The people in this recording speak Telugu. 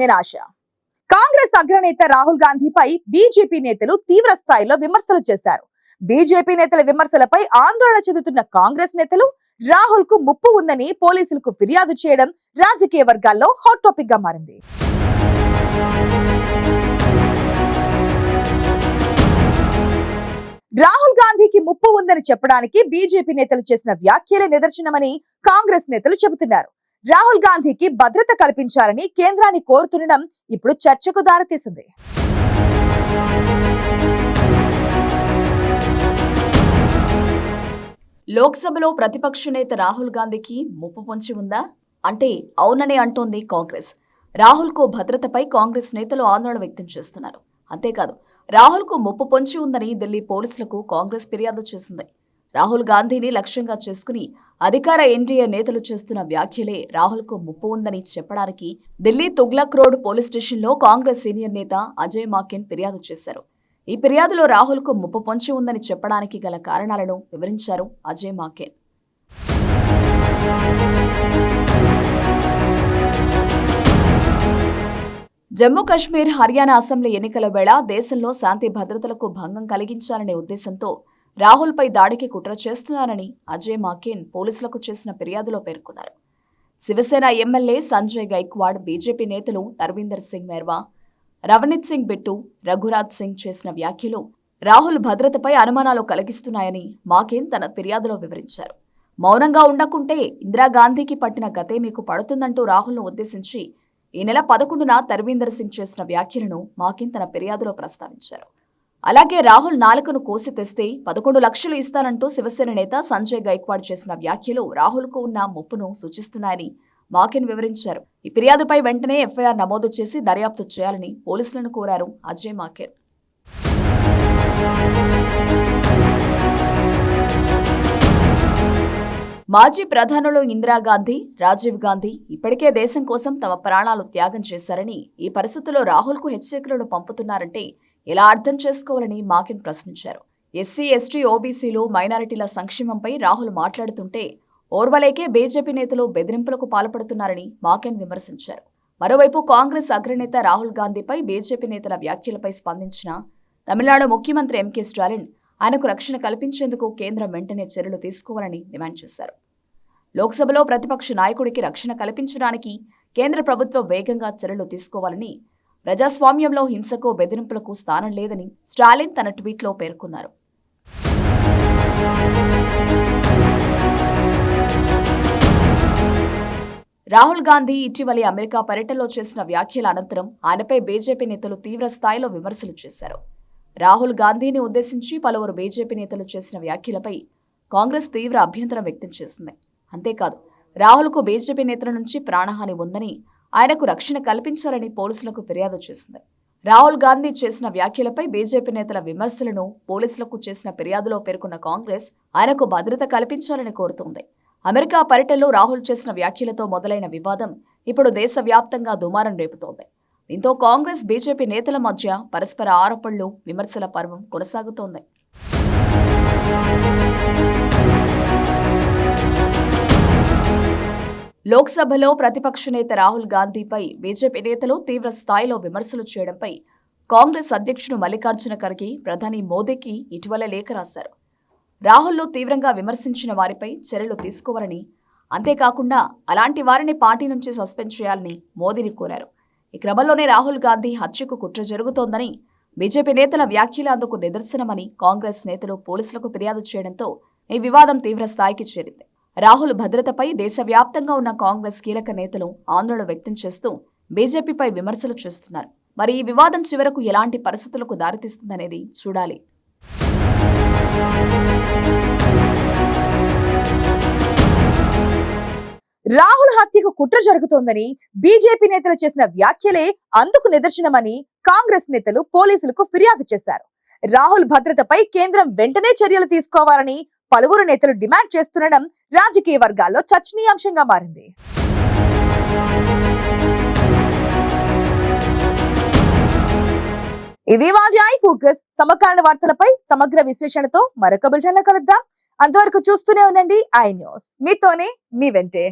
నిరాశ. కాంగ్రెస్ అగ్రనేత రాహుల్ గాంధీపై బీజేపీ నేతలు తీవ్ర స్థాయిలో విమర్శలు చేశారు. బీజేపీ నేతల విమర్శలపై ఆందోళన చెందుతున్న కాంగ్రెస్ నేతలు రాహుల్కు ముప్పు ఉందని పోలీసులకు ఫిర్యాదు చేయడం రాజకీయ వర్గాల్లో హాట్ టాపిక్గా మారింది. రాహుల్ గాంధీకి ముప్పు ఉందని చెప్పడానికి బీజేపీ నేతలు చేసిన వ్యాఖ్యలే నిదర్శనమని కాంగ్రెస్ నేతలు చెబుతున్నారు. రాహుల్ గాంధీకి భద్రత కల్పించాలని కేంద్రాన్ని కోరుతుండడం ఇప్పుడు చర్చకు దారితీసింది. లోక్సభలో ప్రతిపక్ష నేత రాహుల్ గాంధీకి ముప్పు పొంచి ఉందా? అంటే అవుననే అంటోంది కాంగ్రెస్. రాహుల్కు భద్రతపై కాంగ్రెస్ నేతలు ఆందోళన వ్యక్తం చేస్తున్నారు. అంతేకాదు రాహుల్కు ముప్పు పొంచి ఉందని ఢిల్లీ పోలీసులకు కాంగ్రెస్ ఫిర్యాదు చేసింది. రాహుల్ గాంధీని లక్ష్యంగా చేసుకుని అధికార ఎన్డీఏ నేతలు చేస్తున్న వ్యాఖ్యలే రాహుల్కు ముప్పు ఉందని చెప్పడానికి ఢిల్లీ తుగ్లక్ రోడ్ పోలీస్ స్టేషన్లో కాంగ్రెస్ సీనియర్ నేత అజయ్ మాకెన్ ఫిర్యాదు చేశారు. ఈ ఫిర్యాదులో రాహుల్కు ముప్పు పొంచి ఉందని చెప్పడానికి గల కారణాలను వివరించారు అజయ్ మాకెన్ జమ్మూ కాశ్మీర్ హర్యానా అసెంబ్లీ ఎన్నికల వేళ దేశంలో శాంతి భద్రతలకు భంగం కలిగించాలనే ఉద్దేశంతో రాహుల్పై దాడికి కుట్ర చేస్తున్నారని అజయ్ మాకేన్ పోలీసులకు చేసిన ఫిర్యాదులో పేర్కొన్నారు. శివసేన ఎమ్మెల్యే సంజయ్ గైక్వాడ్ బీజేపీ నేతలు తర్వీందర్ సింగ్ మెర్వా రవనీత్ సింగ్ బిట్టు రఘురాజ్ సింగ్ చేసిన వ్యాఖ్యలు రాహుల్ భద్రతపై అనుమానాలు కలిగిస్తున్నాయని మాకేన్ తన ఫిర్యాదులో వివరించారు. మౌనంగా ఉండకుంటే ఇందిరాగాంధీకి పట్టిన గతే మీకు పడుతుందంటూ రాహుల్ను ఉద్దేశించి ఈ నెల పదకొండున తర్వీందర్ సింగ్ చేసిన వ్యాఖ్యలను మాకిన్ తన ఫిర్యాదులో ప్రస్తావించారు. అలాగే రాహుల్ నాలుకను కోసి తెస్తే పదకొండు లక్షలు ఇస్తానంటూ శివసేన నేత సంజయ్ గైక్వాడ్ చేసిన వ్యాఖ్యలు రాహుల్కు ఉన్న ముప్పును సూచిస్తున్నాయని మాకిన్ వివరించారు. ఈ ఫిర్యాదుపై వెంటనే ఎఫ్ఐఆర్ నమోదు చేసి దర్యాప్తు చేయాలని పోలీసులను కోరారు అజయ్ మాకెన్. మాజీ ప్రధానులు ఇందిరాగాంధీ రాజీవ్ గాంధీ ఇప్పటికే దేశం కోసం తమ ప్రాణాలు త్యాగం చేశారని ఈ పరిస్థితుల్లో రాహుల్కు హెచ్చరికలను పంపుతున్నారంటే ఎలా అర్థం చేసుకోవాలని మాకిన్ ప్రశ్నించారు. ఎస్సీ ఎస్టీ ఓబీసీలు మైనారిటీల సంక్షేమంపై రాహుల్ మాట్లాడుతుంటే ఓర్వలేకే బీజేపీ నేతలు బెదిరింపులకు పాల్పడుతున్నారని మాకెన్ విమర్శించారు. మరోవైపు కాంగ్రెస్ అగ్రనేత రాహుల్ గాంధీపై బీజేపీ నేతల వ్యాఖ్యలపై స్పందించిన తమిళనాడు ముఖ్యమంత్రి ఎంకే స్టాలిన్ ఆయనకు రక్షణ కల్పించేందుకు కేంద్రం వెంటనే చర్యలు తీసుకోవాలని డిమాండ్ చేశారు. లోక్సభలో ప్రతిపక్ష నాయకుడికి రక్షణ కల్పించడానికి కేంద్ర ప్రభుత్వం వేగంగా చర్యలు తీసుకోవాలని ప్రజాస్వామ్యంలో హింసకు బెదిరింపులకు స్థానం లేదని స్టాలిన్ తన ట్వీట్లో పేర్కొన్నారు. రాహుల్ గాంధీ ఇటీవలి అమెరికా పర్యటనలో చేసిన వ్యాఖ్యల అనంతరం ఆయనపై బీజేపీ నేతలు తీవ్ర స్థాయిలో విమర్శలు చేశారు. రాహుల్ గాంధీని ఉద్దేశించి పలువురు బీజేపీ నేతలు చేసిన వ్యాఖ్యలపై కాంగ్రెస్ తీవ్ర అభ్యంతరం వ్యక్తం చేసింది. అంతేకాదు రాహుల్కు బీజేపీ నేతల నుంచి ప్రాణహాని ఉందని ఆయనకు రక్షణ కల్పించాలని పోలీసులకు ఫిర్యాదు చేసింది. రాహుల్ గాంధీ చేసిన వ్యాఖ్యలపై బీజేపీ నేతల విమర్శలను పోలీసులకు చేసిన ఫిర్యాదులో పేర్కొన్న కాంగ్రెస్ ఆయనకు భద్రత కల్పించాలని కోరుతోంది. అమెరికా పర్యటనలో రాహుల్ చేసిన వ్యాఖ్యలతో మొదలైన వివాదం ఇప్పుడు దేశవ్యాప్తంగా దుమారం రేపుతోంది. దీంతో కాంగ్రెస్ బీజేపీ నేతల మధ్య పరస్పర ఆరోపణలు విమర్శల పర్వం కొనసాగుతోంది. లోక్సభలో ప్రతిపక్ష నేత రాహుల్ గాంధీపై బీజేపీ నేతలు తీవ్ర స్థాయిలో విమర్శలు చేయడంపై కాంగ్రెస్ అధ్యక్షుడు మల్లికార్జున ఖర్గే ప్రధాని మోదీకి ఇటీవల లేఖ రాశారు. రాహుల్ను తీవ్రంగా విమర్శించిన వారిపై చర్యలు తీసుకోవాలని అంతేకాకుండా అలాంటి వారిని పార్టీ నుంచి సస్పెండ్ చేయాలని మోదీని కోరారు. ఈ క్రమంలోనే రాహుల్ గాంధీ హత్యకు కుట్ర జరుగుతోందని బీజేపీ నేతల వ్యాఖ్యలు అందుకు నిదర్శనమని కాంగ్రెస్ నేతలు పోలీసులకు ఫిర్యాదు చేయడంతో ఈ వివాదం తీవ్ర స్థాయికి చేరింది. రాహుల్ భద్రతపై దేశవ్యాప్తంగా ఉన్న కాంగ్రెస్ కీలక నేతలు ఆందోళన వ్యక్తం చేస్తూ బీజేపీపై విమర్శలు చేస్తున్నారు. మరి ఈ వివాదం చివరకు ఎలాంటి పరిస్థితులకు దారితీస్తుందనేది చూడాలి. రాహుల్ హత్యకు కుట్ర జరుగుతోందని బీజేపీ నేతలు చేసిన వ్యాఖ్యలే అందుకు నిదర్శనమని కాంగ్రెస్ నేతలు పోలీసులకు ఫిర్యాదు చేశారు. రాహుల్ భద్రతపై కేంద్రం వెంటనే చర్యలు తీసుకోవాలని పలువురు నేతలు డిమాండ్ చేస్తుండడం రాజకీయ వర్గాల్లో చర్చనీయాంశంగా మారింది. ఇది వాటి ఐ ఫోకస్. సమకాలీన వార్తలపై సమగ్ర విశ్లేషణతో మరొక బులెటిన్లో కలుద్దాం. అంతవరకు చూస్తూనే ఉండండి ఐ న్యూస్. మీతోనే మీ వెంటే.